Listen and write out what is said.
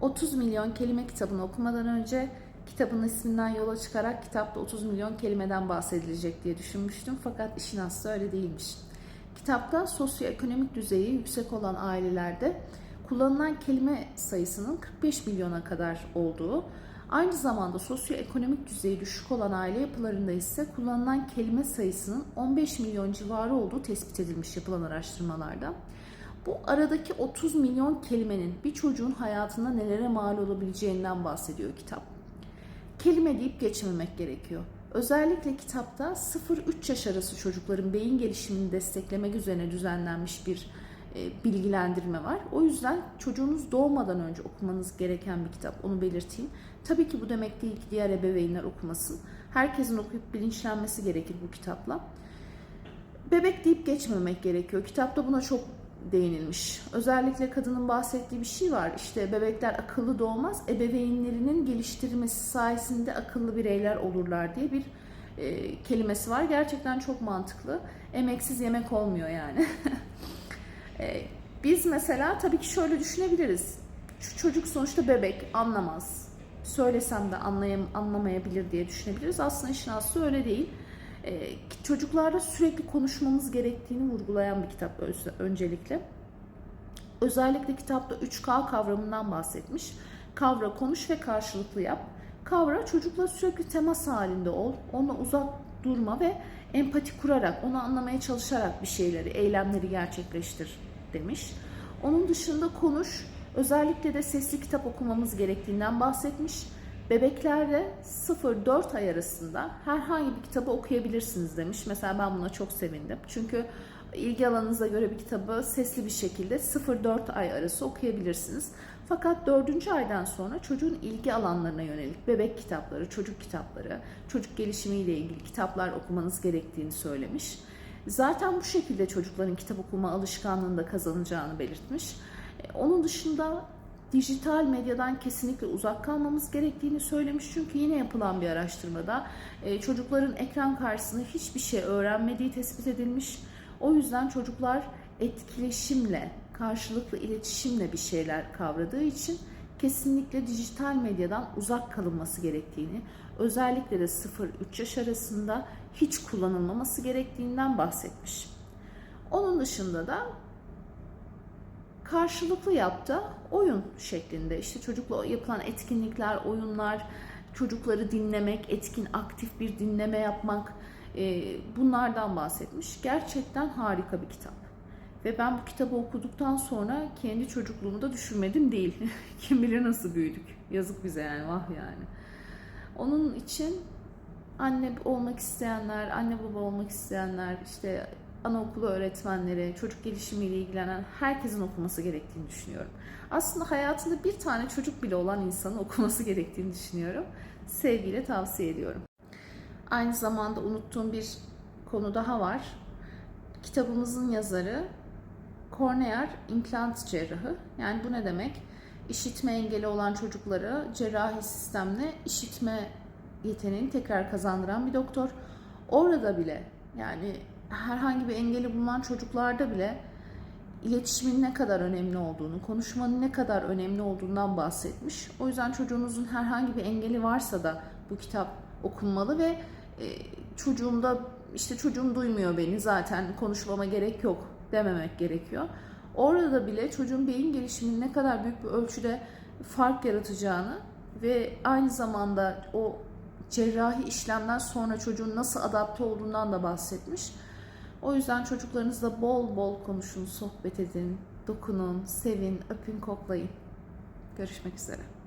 30 milyon kelime kitabını okumadan önce kitabın isminden yola çıkarak kitapta 30 milyon kelimeden bahsedilecek diye düşünmüştüm. Fakat işin aslı öyle değilmiş. Kitapta sosyoekonomik düzeyi yüksek olan ailelerde kullanılan kelime sayısının 45 milyona kadar olduğu, aynı zamanda sosyoekonomik düzeyi düşük olan aile yapılarında ise kullanılan kelime sayısının 15 milyon civarı olduğu tespit edilmiş yapılan araştırmalarda. Bu aradaki 30 milyon kelimenin bir çocuğun hayatında nelere mal olabileceğinden bahsediyor kitap. Kelime deyip geçmemek gerekiyor. Özellikle kitapta 0-3 yaş arası çocukların beyin gelişimini desteklemek üzerine düzenlenmiş bir e, bilgilendirme var. O yüzden çocuğunuz doğmadan önce okumanız gereken bir kitap. Onu belirteyim. Tabii ki bu demek değil ki diğer ebeveynler okumasın. Herkesin okuyup bilinçlenmesi gerekir bu kitapla. Bebek deyip geçmemek gerekiyor. Kitapta buna çok değinilmiş. Özellikle kadının bahsettiği bir şey var. İşte bebekler akıllı doğmaz, ebeveynlerinin geliştirmesi sayesinde akıllı bireyler olurlar diye bir e, kelimesi var. Gerçekten çok mantıklı. Emeksiz yemek olmuyor yani. e, biz mesela tabii ki şöyle düşünebiliriz. Şu çocuk sonuçta bebek, anlamaz. Söylesem de anlayam anlamayabilir diye düşünebiliriz. Aslında işin aslı öyle değil. Ee, çocuklarla sürekli konuşmamız gerektiğini vurgulayan bir kitap öncelikle. Özellikle kitapta 3K kavramından bahsetmiş. Kavra, konuş ve karşılıklı yap. Kavra çocukla sürekli temas halinde ol. Ona uzak durma ve empati kurarak, onu anlamaya çalışarak bir şeyleri, eylemleri gerçekleştir demiş. Onun dışında konuş, özellikle de sesli kitap okumamız gerektiğinden bahsetmiş Bebeklerde 0-4 ay arasında herhangi bir kitabı okuyabilirsiniz demiş. Mesela ben buna çok sevindim. Çünkü ilgi alanınıza göre bir kitabı sesli bir şekilde 0-4 ay arası okuyabilirsiniz. Fakat 4. aydan sonra çocuğun ilgi alanlarına yönelik bebek kitapları, çocuk kitapları, çocuk gelişimiyle ilgili kitaplar okumanız gerektiğini söylemiş. Zaten bu şekilde çocukların kitap okuma alışkanlığını da kazanacağını belirtmiş. Onun dışında dijital medyadan kesinlikle uzak kalmamız gerektiğini söylemiş. Çünkü yine yapılan bir araştırmada e, çocukların ekran karşısında hiçbir şey öğrenmediği tespit edilmiş. O yüzden çocuklar etkileşimle, karşılıklı iletişimle bir şeyler kavradığı için kesinlikle dijital medyadan uzak kalınması gerektiğini, özellikle de 0-3 yaş arasında hiç kullanılmaması gerektiğinden bahsetmiş. Onun dışında da karşılıklı yaptı oyun şeklinde işte çocukla yapılan etkinlikler, oyunlar, çocukları dinlemek, etkin, aktif bir dinleme yapmak e, bunlardan bahsetmiş. Gerçekten harika bir kitap. Ve ben bu kitabı okuduktan sonra kendi çocukluğumu da düşünmedim değil. Kim bilir nasıl büyüdük. Yazık bize yani vah yani. Onun için anne olmak isteyenler, anne baba olmak isteyenler, işte anaokulu öğretmenleri, çocuk gelişimiyle ilgilenen herkesin okuması gerektiğini düşünüyorum. Aslında hayatında bir tane çocuk bile olan insanın okuması gerektiğini düşünüyorum. Sevgiyle tavsiye ediyorum. Aynı zamanda unuttuğum bir konu daha var. Kitabımızın yazarı korneyer implant cerrahı. Yani bu ne demek? İşitme engeli olan çocukları cerrahi sistemle işitme yeteneğini tekrar kazandıran bir doktor. Orada bile yani herhangi bir engeli bulunan çocuklarda bile iletişimin ne kadar önemli olduğunu, konuşmanın ne kadar önemli olduğundan bahsetmiş. O yüzden çocuğunuzun herhangi bir engeli varsa da bu kitap okunmalı ve e, çocuğumda işte çocuğum duymuyor beni zaten konuşmama gerek yok dememek gerekiyor. Orada bile çocuğun beyin gelişiminin ne kadar büyük bir ölçüde fark yaratacağını ve aynı zamanda o cerrahi işlemden sonra çocuğun nasıl adapte olduğundan da bahsetmiş. O yüzden çocuklarınızla bol bol konuşun, sohbet edin, dokunun, sevin, öpün, koklayın. Görüşmek üzere.